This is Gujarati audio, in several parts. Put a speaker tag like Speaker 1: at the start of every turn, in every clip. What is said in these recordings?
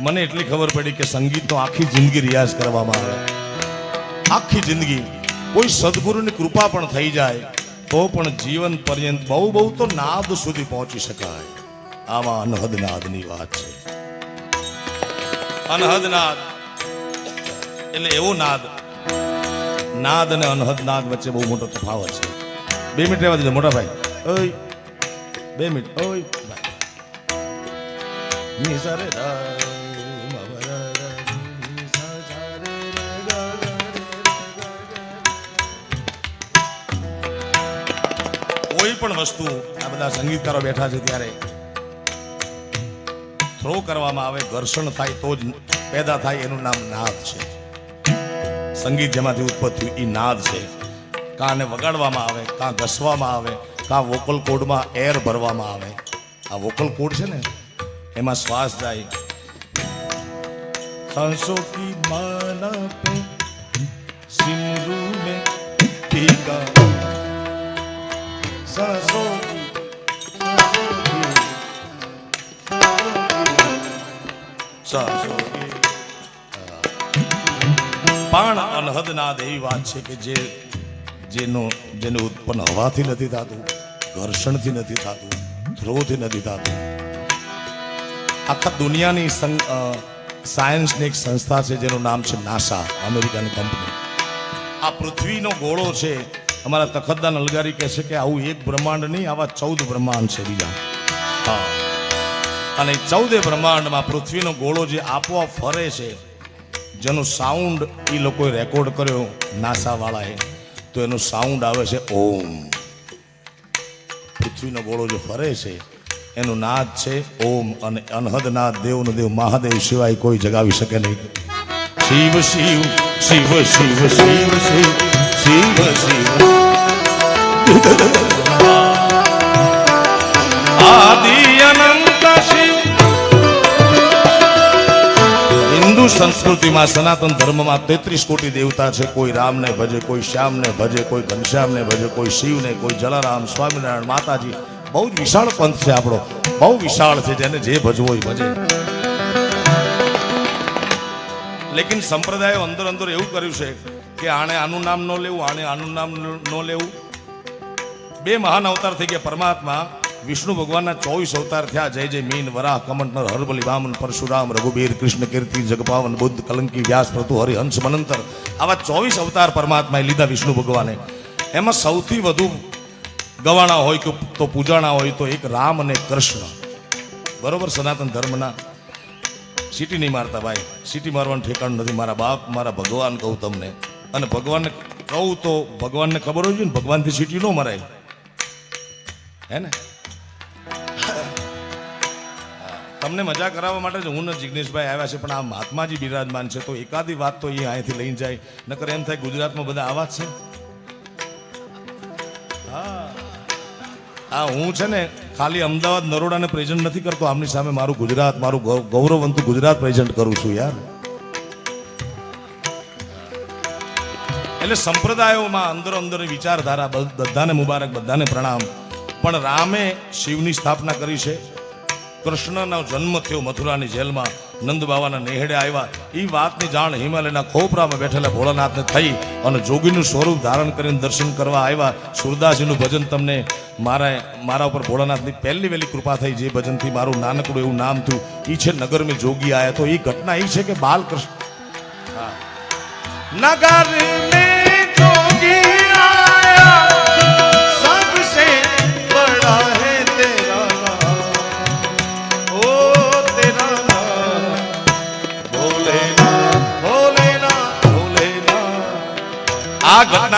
Speaker 1: મને એટલી ખબર પડી કે સંગીતનો આખી જિંદગી રિયાઝ કરવામાં આવે. આખી જિંદગી કોઈ સદગુરુની કૃપા પણ થઈ જાય, તો પણ જીવન પર્યંત બહુ બહુ તો નાદ સુધી પહોંચી શકાય. આમાં અનહદ નાદની વાત છે. અનહદ નાદ એટલે એવો નાદ. નાદ અને અનહદ નાદ વચ્ચે બહુ મોટો તફાવત છે. બે મિનિટ રહેવા દીધો મોટા ભાઈ. ઓય, બે મિનિટ, ઓય, ભાઈ. ની પણ વસ્તુ આ બધા સંગીતકારો બેઠા છે ત્યારે થ્રો કરવામાં આવે ઘર્ષણ થાય તો જ પેદા થાય એનું નામ નાદ છે સંગીત જેમાંથી ઉત્પન્ન થયું એ નાદ છે કાને વગાડવામાં આવે કાં ઘસવામાં આવે કાં વોકલ કોડમાં એર ભરવામાં આવે આ વોકલ કોડ છે ને એમાં શ્વાસ જાય सांसों की माला पे सिंदूर में टीका सांसों की सांसों की પણ અનહદ નાદ એવી વાત છે કે જે જેનો જેને ઉત્પન્ન હવાથી નથી થતું, ઘર્ષણથી નથી થતું થ્રોથી નથી થતું. આખા દુનિયાની સાયન્સની એક સંસ્થા છે જેનું નામ છે નાસા, અમેરિકાની કંપની. આ પૃથ્વીનો ગોળો છે અમારા તખતદાન અલગારી કહે છે કે આવું એક બ્રહ્માંડ નહીં, આવા ચૌદ બ્રહ્માંડ છે બીજા. હા. અને ચૌદે બ્રહ્માંડમાં પૃથ્વીનો ગોળો જે આપોઆપ ફરે છે, જેનો સાઉન્ડ એ લોકોએ રેકોર્ડ કર્યો નાસાવાળાએ, તો એનું સાઉન્ડ આવે છે ઓમ. પૃથ્વીનો ગોળો જે ફરે છે, એનું નાદ છે ઓમ અને અનહદ નાદ દેવનો દેવ, મહાદેવ સિવાય કોઈ જગાવી શકે નહીં. શિવ શિવ શિવ શિવ શિવ શિવ. સંસ્કૃતિમાં સનાતન ધર્મમાં તેત્રીસ કોટી દેવતા છે. કોઈ રામને ભજે, કોઈ શ્યામને ભજે, કોઈ ઘનશ્યામને ભજે, કોઈ શિવને, કોઈ જલારામ, સ્વામિનારાયણ, માતાજી. બહુ જ વિશાળ પંથ છે આપણો. બહુ વિશાળ છે જેને જે ભજવો એ ભજે. લેકિન સંપ્રદાયો અંદર અંદર એવું કર્યું છે કે આણે આનું નામ ન લેવું, આણે આનું નામ ન લેવું. બે મહાન અવતાર થઈ ગયા પરમાત્મા. વિષ્ણુ ભગવાનના ચોવીસ અવતાર થયા. જય જય મીન વરાહ કમંડર હરબલી વામન પરશુરામ રઘુબીર કૃષ્ણ કીર્તિ જગપાવન બુદ્ધ કલંકી વ્યાસ પ્રતુ હરિહંસ મનંતર. આવા ચોવીસ અવતાર પરમાત્માએ લીધા વિષ્ણુ ભગવાને. એમાં સૌથી વધુ ગવાણા હોય કે તો પૂજાણા હોય તો એક રામ અને કૃષ્ણ. બરોબર સનાતન ધર્મના. સીટી નહીં મારતા ભાઈ. સીટી મારવાનું ઠેકાણું નથી. મારા બાપ, મારા ભગવાન કહું તમને. અને ભગવાનને કહું તો ભગવાનને ખબર હોય છે ને, ભગવાનથી સીટી ન મરાય. હે ને? તમને મજા કરાવવા માટે જ હું ને જિગ્નેશભાઈ આવ્યા છે, પણ આ મહાત્માજી બિરાજમાન છે, તો એકાદી વાત તો એ અહીંથી લઈને જાય. નકર એમ થાય ગુજરાતમાં બધા આવા છે. હા. હા છે ને ખાલી અમદાવાદ, નરોડાને પ્રેઝન્ટ નથી કરતો, આમની સામે મારું ગુજરાત, મારું ગૌરવવંતું ગુજરાત પ્રેઝન્ટ કરું છું યાર. એટલે સંપ્રદાયોમાં અંદર અંદર વિચારધારા બધાને મુબારક, બધાને પ્રણામ. પણ રામે શિવની સ્થાપના કરી છે. કૃષ્ણનો જન્મ થયો મથુરાની જેલમાં. નંદ બાવાના નેહડે આવ્યા. એ વાતની જાણ હિમાલયના ખોપરામાં બેઠેલા ભોળાનાથને થઈ અને જોગીનું સ્વરૂપ ધારણ કરીને દર્શન કરવા આવ્યા. સુરદાસજીનું ભજન તમને મારા મારા ઉપર ભોળાનાથની પહેલી વહેલી કૃપા થઈ જે ભજનથી મારું નાનકડું એવું નામ થયું. એ છે નગર મેં જોગી આયા. તો એ ઘટના એ છે કે બાલકૃષ્ણ? હા. નગર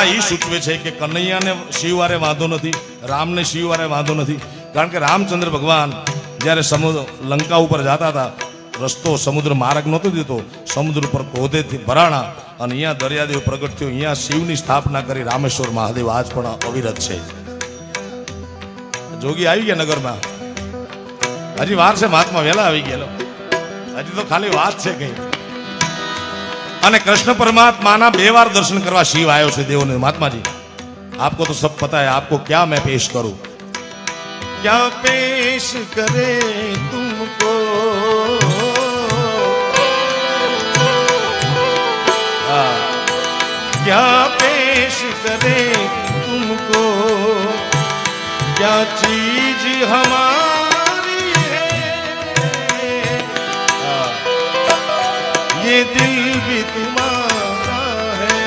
Speaker 1: આ એ સૂચવે છે કે કનૈયાને શિવવારે વાંધો નથી, રામને શિવવારે વાંધો નથી. કારણ કે રામચંદ્ર ભગવાન જ્યારે સમુદ્ર, લંકા ઉપર જતા હતા, રસ્તો સમુદ્ર માર્ગ નહોતો દીધો સમુદ્ર પર ક્રોધેથી ભરાણા અને અહીંયા દરિયાદેવ પ્રગટ થયો. અહીંયા શિવની સ્થાપના કરી રામેશ્વર મહાદેવ. આજ પણ અવિરત છે. જોગી આવી ગયા નગરમાં? હજી વાર છે, મહાત્મા વહેલા આવી ગયેલો હજી તો ખાલી વાત છે કઈ. અને કૃષ્ણ પરમાત્માના બે વાર દર્શન કરવા શિવ આવ્યો છે દેવોને. મહાત્માજી આપકો તો સબ પતા હે આપકો ક્યા મેં પેશ કરું? ક્યાં પેશ કરે તુમકો? ક્યાં પેશ કરે તુમકો? ક્યાં ચીજ હમારા ये दिल भी तुम्हारा है।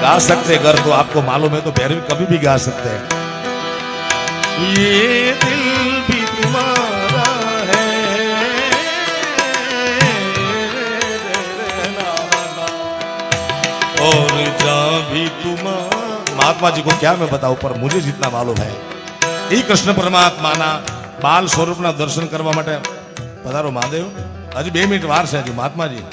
Speaker 1: गा सकते घर तो आपको मालूम है तो भैरवी कभी भी गा सकते हैं। ये दिल भी तुम्हारा है। और जा भी तुम्हारा। महात्मा जी को क्या मैं बताऊँ पर मुझे जितना मालूम है। ये कृष्ण परमात्मा ना બાલ સ્વરૂપના દર્શન કરવા માટે પધારો મહાદેવ. હજી બે મિનિટ વાર છે હજી, મહાત્માજી.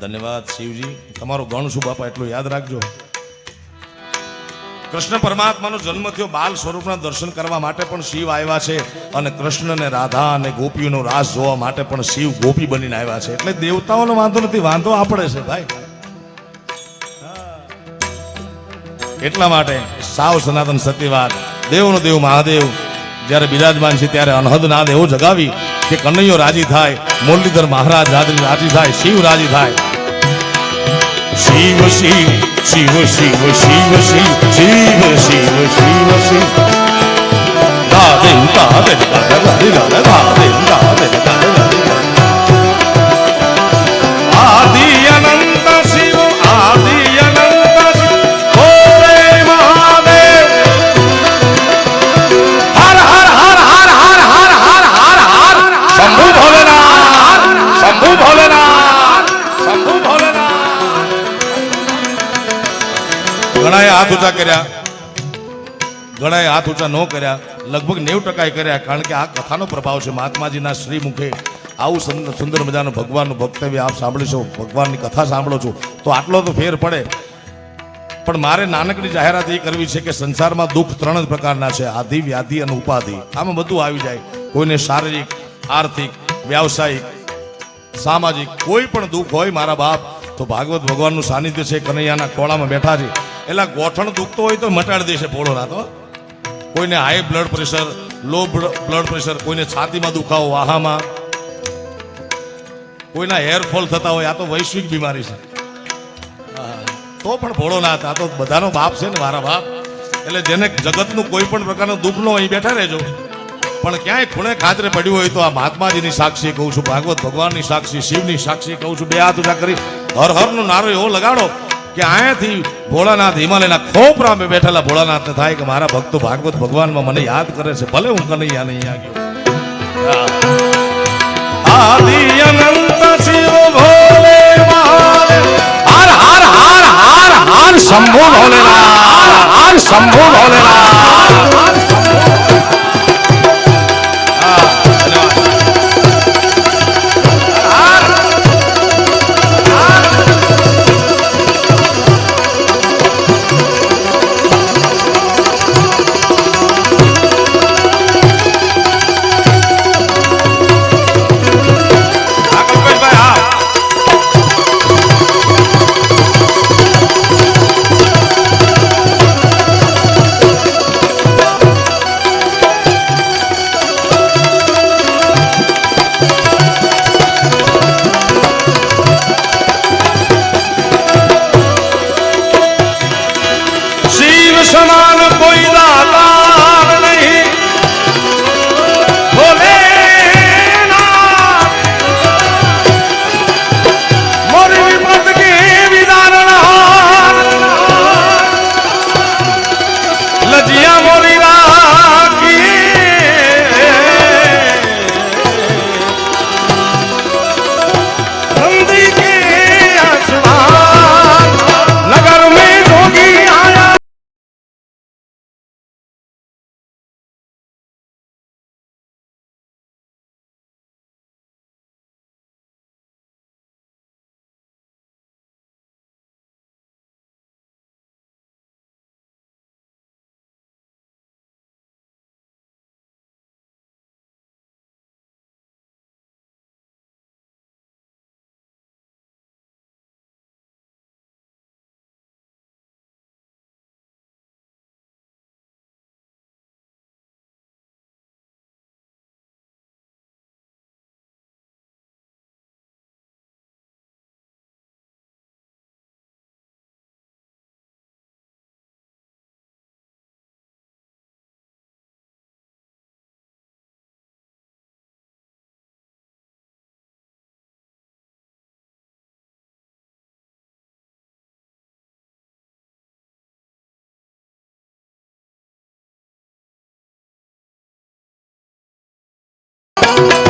Speaker 1: ધન્યવાદ શિવજી. તમારો ગણ શું બાપા એટલું યાદ રાખજો. કૃષ્ણ પરમાત્માનો જન્મ થયો બાલ સ્વરૂપના દર્શન કરવા માટે પણ શિવ આવ્યા છે અને કૃષ્ણ ને રાધા અને ગોપીઓનો રાસ જોવા માટે પણ શિવ ગોપી બનીને આવ્યા છે. એટલે દેવતાઓનો વાંધો નથી, વાંધો આપણે છે, ભાઈ. એટલા માટે સાવ સનાતન સત્યવાદ દેવનો દેવ મહાદેવ, જ્યારે બિરાજમાન છે ત્યારે અનહદ નાદ એવો જગાવી કે કનૈયો રાજી થાય, મુરલીધર મહારાજ રાજી થાય, શિવ રાજી થાય. શિવ શિવ શિવ શિવ શિવ શિવ શિવ શિવ ઘણાએ હાથ ઊંચા કર્યા, ઘણાએ હાથ ઊંચા ન કર્યા, લગભગ નેવું ટકા કર્યા, કારણ કે આ કથાનો પ્રભાવ છે મહાત્માજીના શ્રી મુખે આવું સુંદર મજાનું ભગવાનનું ભક્તવ્ય આપ સાંભળીશો ભગવાનની કથા સાંભળો છો, તો આટલો તો ફેર પડે. પણ મારે નાનકડી જાહેરાત એ કરવી છે કે સંસારમાં દુઃખ ત્રણ જ પ્રકારના છે, આધિ, વ્યાધિ અને ઉપાધિ. આમાં બધું આવી જાય. કોઈને શારીરિક, આર્થિક, વ્યાવસાયિક સામાજિક કોઈ પણ દુઃખ હોય મારા બાપ, તો ભાગવત ભગવાનનું સાનિધ્ય છે કનૈયાના ખોળામાં બેઠા છે. એટલે ગોઠણ દુખતો હોય તો મટાડી દેશે પોળો ના તો. કોઈને high blood pressure low blood pressure કોઈને છાતીમાં દુખાવો વાહામાં કોઈના હેરફોલ થતા હોય, આ તો વૈશ્વિક બીમારી છે. તો પણ ભોળોનાથ આ તો બધાનો બાપ છે ને મારા બાપ. એટલે જેને જગતનું કોઈ પણ પ્રકારનું દુઃખ ન અહીં બેઠા રહેજો. પણ ક્યાંય ખૂણે ખાતરે પડ્યું હોય તો આ મહાત્માજીની સાક્ષી કહું છું, ભાગવત ભગવાનની સાક્ષી, શિવની સાક્ષી કહું છું. બે હાથ ઊંચા કરી હર હરનો નારો એવો લગાડો કે અહીંયાથી ભોળાનાથ, હિમાલયના ખોપરામે બેઠેલા ભોળાનાથને થાય કે મારા ભક્તો ભાગવત ભગવાનમાં મને યાદ કરે છે. ભલે હું કનૈયા નહીં આગળ આદિ અનંત શિવ ભોલે હાર, હર હર હર હર, શંભુ ભોલેનાથ. હર, શંભુ ભોલેનાથ. રામ